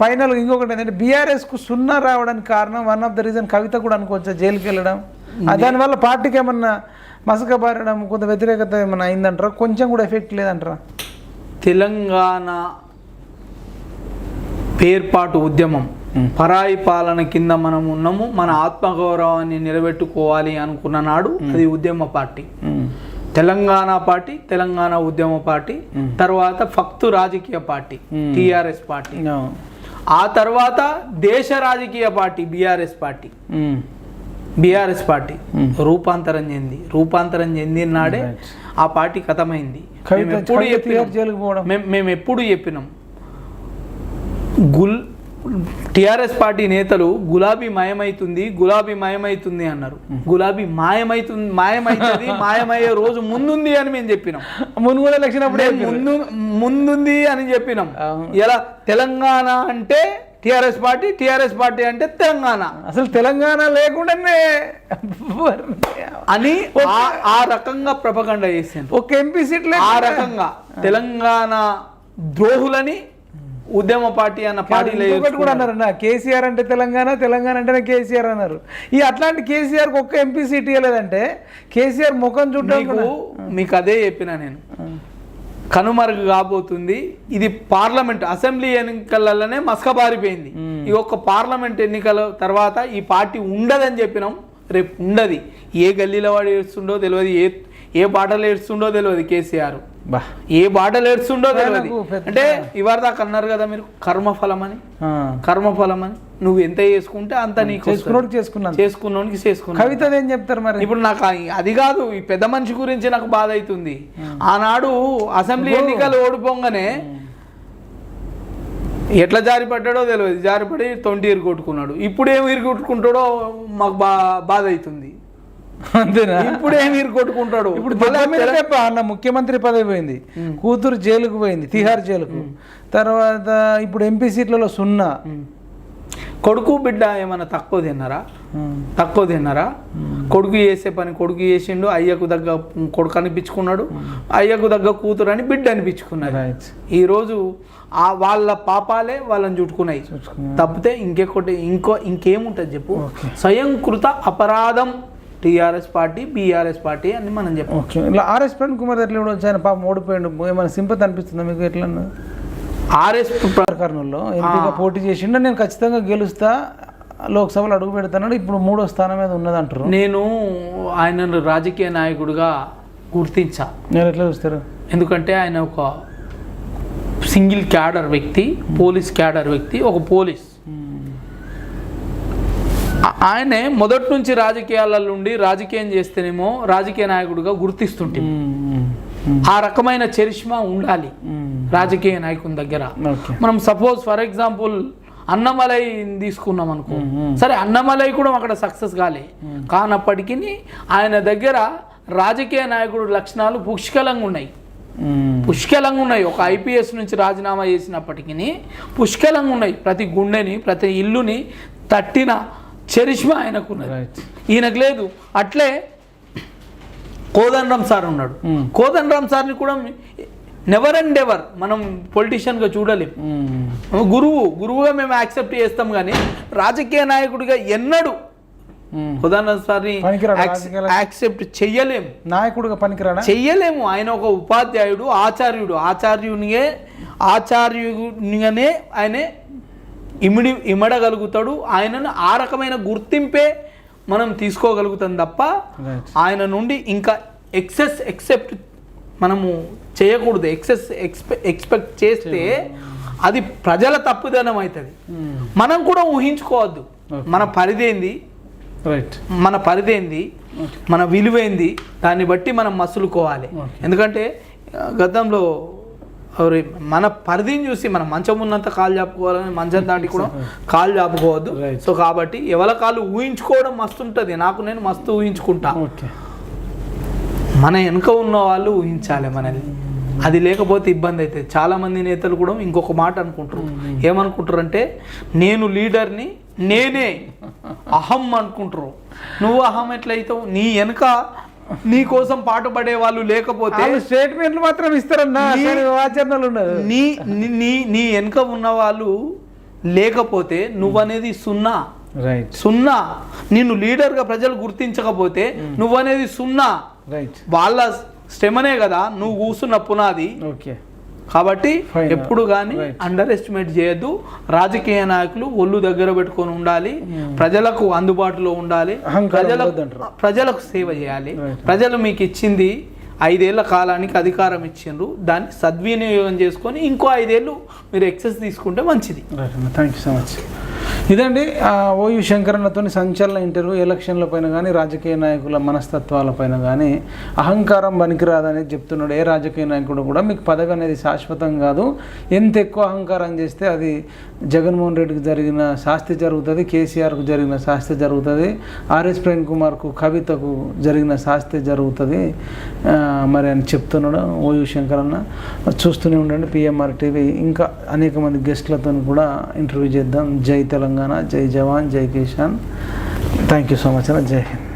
Final ఇంకొకటి ఏంటంటే బీఆర్ఎస్కు సున్నా రావడానికి కారణం one of the reason Kavitha కూడా అనుకోవచ్చు జైలుకి వెళ్ళడం. దానివల్ల పార్టీకి ఏమన్నా మసక బారడం కొంత వ్యతిరేకత ఏమన్నా అయిందంటారా? కొంచెం కూడా ఎఫెక్ట్ లేదంటారా? తెలంగాణ పేర్పాటు ఉద్యమం. పరాయి పాలన కింద మనం ఉన్నాము మన ఆత్మగౌరవాన్ని నిలబెట్టుకోవాలి అనుకున్న నాడు అది ఉద్యమ పార్టీ. తెలంగాణ పార్టీ తెలంగాణ ఉద్యమ పార్టీ తర్వాత ఫక్తు రాజకీయ పార్టీ టిఆర్ఎస్ పార్టీ. ఆ తర్వాత దేశ రాజకీయ party BRS party. BRS party. రూపాంతరం చెంది రూపాంతరం చెందిన నాడే ఆ పార్టీ కథమైంది. మేము ఎప్పుడు చెప్పినాం. మేము ఎప్పుడు చెప్పినాం. గుల్ టిఆర్ఎస్ పార్టీ నేతలు గులాబీ మాయమైతుంది గులాబీ మాయమైతుంది అన్నారు. గులాబీ మాయమైతుంది మాయమైతుంది మాయమయ్యే రోజు ముందుంది అని మేము చెప్పినాం. మును కూడా ఎలక్షన్ అప్పుడే మేము ముందు ముందుంది అని చెప్పినాం. ఎలా? తెలంగాణ అంటే టిఆర్ఎస్ పార్టీ టిఆర్ఎస్ పార్టీ అంటే తెలంగాణ. అసలు తెలంగాణ లేకుండానే అని ఆ- రకంగా ప్రపగండ చేసింది ఒక ఎంపీ సీట్ ఆ రకంగా తెలంగాణ ద్రోహులని ఉద్యమ పార్టీ అన్న ఇంకొకటి కూడా అన్నారు అన్న. కేసీఆర్ అంటే తెలంగాణ తెలంగాణ అంటేనే కేసీఆర్ అన్నారు. ఈ అట్లాంటి కేసీఆర్ ఒక్క ఎంపీ సీట్ ఇవ్వలేదంటే కేసీఆర్ ముఖం చూడడం మీకు అదే చెప్పిన నేను. కనుమరుగు కాబోతుంది. ఇది పార్లమెంట్ అసెంబ్లీ ఎన్నికలలోనే మసకబారిపోయింది. ఈ ఒక్క పార్లమెంట్ ఎన్నికల తర్వాత ఈ పార్టీ ఉండదని చెప్పినాం. రేపు ఉండదు. ఏ గల్లీలో వాడు ఏడుస్తుండో తెలియదు ఏ ఏ బాటలు ఏడుస్తుండో తెలియదు కేసీఆర్. బా. ఏ బాటలు ఏడుస్తుండో తెలియదు అంటే ఇవాళ దాకా అన్నారు కదా మీరు కర్మఫలం అని. కర్మఫలం అని నువ్వు ఎంత చేసుకుంటే అంత నీకు చేసుకున్నాను. చేసుకున్నోనికి చేసుకున్నా కవిత ఏం చెప్తారు మరి? ఇప్పుడు నాకు అది కాదు ఈ పెద్ద మనిషి గురించి నాకు బాధ అవుతుంది ఆనాడు అసెంబ్లీ ఎన్నికలు ఓడిపోగానే ఎట్లా జారిపడ్డాడో తెలియదు జారిపడి తొంటి ఇరు కొట్టుకున్నాడు ఇప్పుడు ఏం ఇరు కొట్టుకుంటాడో మాకు బా బాధ అవుతుంది. అంతేనా? ఇప్పుడు ఇరు కొట్టుకుంటాడు. ఇప్పుడు అన్న ముఖ్యమంత్రి పదవి పోయింది. కూతురు జైలుకు పోయింది తిహార్ జైలుకు. తర్వాత ఇప్పుడు ఎంపీ సీట్లలో సున్నా. కొడుకు బిడ్డ ఏమైనా తక్కువ తిన్నారా? తక్కువ తిన్నారా? కొడుకు చేసే పని కొడుకు చేసిండు అయ్యకు దగ్గ కొడుకు అనిపించుకున్నాడు అయ్యకు దగ్గ కూతురు అని బిడ్డ అనిపించుకున్నాడు. రైట్ ఈరోజు ఆ వాళ్ళ పాపాలే వాళ్ళని చుట్టుకున్నాయి. తప్పితే ఇంకెక్కటి ఇంకో ఇంకేముంటుంది చెప్పు? స్వయంకృత అపరాధం. టిఆర్ఎస్ పార్టీ బీఆర్ఎస్ పార్టీ అని మనం చెప్పాం. ఓకే. ఇలా ఆర్ఎస్ ప్రణ్ కుమార్ ఎట్లా కూడా వచ్చి ఆయన పాపం ఓడిపోయాడు. ఏమైనా సింపతి అనిపిస్తుందా మీకు ఎట్లా ఆర్ఎస్ కర్నూలులో ఎంపీగా పోటీ చేసిండు. నేను ఖచ్చితంగా గెలుస్తా లోక్సభలో అడుగు పెడతాను ఇప్పుడు మూడో స్థానం మీద ఉన్నది అంటారు నేను ఆయనను రాజకీయ నాయకుడిగా గుర్తించా. నేను ఎట్లా చూస్తారు? ఎందుకంటే ఆయన ఒక సింగిల్ క్యాడర్ వ్యక్తి పోలీస్ క్యాడర్ వ్యక్తి ఒక పోలీస్. ఆయనే మొదటి నుంచి రాజకీయాలలో ఉండి రాజకీయం చేస్తేనేమో రాజకీయ నాయకుడిగా గుర్తిస్తుంటే. ఆ రకమైన చరిష్మా ఉండాలి రాజకీయ నాయకుని దగ్గర. మనం సపోజ్ ఫర్ ఎగ్జాంపుల్ అన్నమలై తీసుకున్నాం అనుకో. సరే అన్నమలై కూడా అక్కడ సక్సెస్ కాలే. కానప్పటికీ ఆయన దగ్గర రాజకీయ నాయకుడు లక్షణాలు పుష్కలంగా ఉన్నాయి. పుష్కలంగా ఉన్నాయి. ఒక ఐపీఎస్ నుంచి రాజీనామా చేసినప్పటికీ పుష్కలంగా ఉన్నాయి. ప్రతి గుండెని ప్రతి ఇల్లుని తట్టిన చరిష్మా ఆయనకున్నది. రైట్ ఈయనకు లేదు. అట్లే కోదండరామ్ సార్ ఉన్నాడు. కోదండరామ్ సార్ని కూడా నెవర్ అండ్ ఎవర్ మనం పొలిటీషియన్గా చూడలేం. గురువు గురువుగా మేము యాక్సెప్ట్ చేస్తాం కానీ రాజకీయ నాయకుడిగా ఎన్నడూ కోదండరామ్ సార్ని. యాక్సెప్ట్ చెయ్యలేం. నాయకుడుగా పనికిరాడా? చెయ్యలేము. ఆయన ఒక ఉపాధ్యాయుడు ఆచార్యుడు. ఆచార్యునిగే ఆచార్యునిగానే ఆయనే ఇమిడి ఇమడగలుగుతాడు. ఆయనను ఆ రకమైన గుర్తింపే మనం తీసుకోగలుగుతాం తప్ప ఆయన నుండి ఇంకా ఎక్సెస్ ఎక్సెప్ట్ మనము చేయకూడదు. ఎక్సెస్ ఎక్స్పె ఎక్స్పెక్ట్ చేస్తే అది ప్రజల తప్పుదనం అవుతుంది మనం కూడా ఊహించుకోవద్దు. మన పరిధేంది? రైట్ మన పరిధేంది? మన విలువైంది? దాన్ని బట్టి మనం మసులుకోవాలి. ఎందుకంటే గతంలో మన పరిధిని చూసి మనం మంచం ఉన్నంత కాలు చాపుకోవాలని మంచం దాటి కూడా కాలు చాపుకోవద్దు. సో కాబట్టి ఎవరి కాలు ఊహించుకోవడం మస్తు ఉంటుంది. నాకు నేను మస్తు ఊహించుకుంటా. మన వెనుక ఉన్న వాళ్ళు ఊహించాలి మనల్ని. అది లేకపోతే ఇబ్బంది అవుతుంది చాలా మంది నేతలు కూడా ఇంకొక మాట అనుకుంటారు. ఏమనుకుంటారు అంటే నేను లీడర్ని నేనే అహం అనుకుంటారు. నువ్వు అహం ఎట్లయితావు? నీ వెనుక నీ కోసం పాటుపడే వాళ్ళు లేకపోతే స్టేట్మెంట్లు మాత్రం ఇస్తారన్నా ఆచరణలు నీ నీ- నీ నీ వెనుక ఉన్న వాళ్ళు లేకపోతే నువ్వనేది సున్నా. రైట్ సున్నా. నిన్ను లీడర్గా ప్రజలు గుర్తించకపోతే నువ్వనేది సున్నా. రైట్ వాళ్ళ శ్రమనే కదా నువ్వు కూర్చున్న పునాది. ఓకే కాబట్టి. ఎప్పుడు కానీ. అండర్ ఎస్టిమేట్ చేయొద్దు. రాజకీయ నాయకులు ఒళ్ళు దగ్గర పెట్టుకొని ఉండాలి. ప్రజలకు అందుబాటులో ఉండాలి. ప్రజలకు. ప్రజలకు సేవ చేయాలి. ప్రజలు మీకు ఇచ్చింది ఐదేళ్ళ కాలానికి అధికారం ఇచ్చిండ్రు. దాన్ని సద్వినియోగం చేసుకొని ఇంకో ఐదేళ్ళు మీరు ఎక్సెస్ తీసుకుంటే మంచిది. థ్యాంక్ యూ సో మచ్ ఇదండి ఆ, ఓయు శంకరన్నతో సంచలన ఇంటర్వ్యూ ఎలక్షన్ల పైన కానీ రాజకీయ నాయకుల మనస్తత్వాల పైన కానీ అహంకారం పనికిరాదని చెప్తున్నాడు ఏ రాజకీయ నాయకుడు కూడా. మీకు పదవి అనేది శాశ్వతం కాదు. ఎంత ఎక్కువ అహంకారం చేస్తే అది జగన్మోహన్ రెడ్డికి జరిగిన శాస్తి జరుగుతుంది కేసీఆర్కు జరిగిన శాస్తి జరుగుతుంది ఆర్ఎస్ ప్రేమ్ కుమార్కు కవితకు జరిగిన శాస్తి జరుగుతుంది మరి అని చెప్తున్నాడు ఓయు శంకరన్న. చూస్తూనే ఉండండి పిఎంఆర్ టీవీ. ఇంకా అనేక మంది గెస్ట్లతో కూడా ఇంటర్వ్యూ చేద్దాం. జై తెలంగాణ. జై జవాన్ జై కిసాన్ థ్యాంక్ యూ సో మచ్ అన్న జై హింద్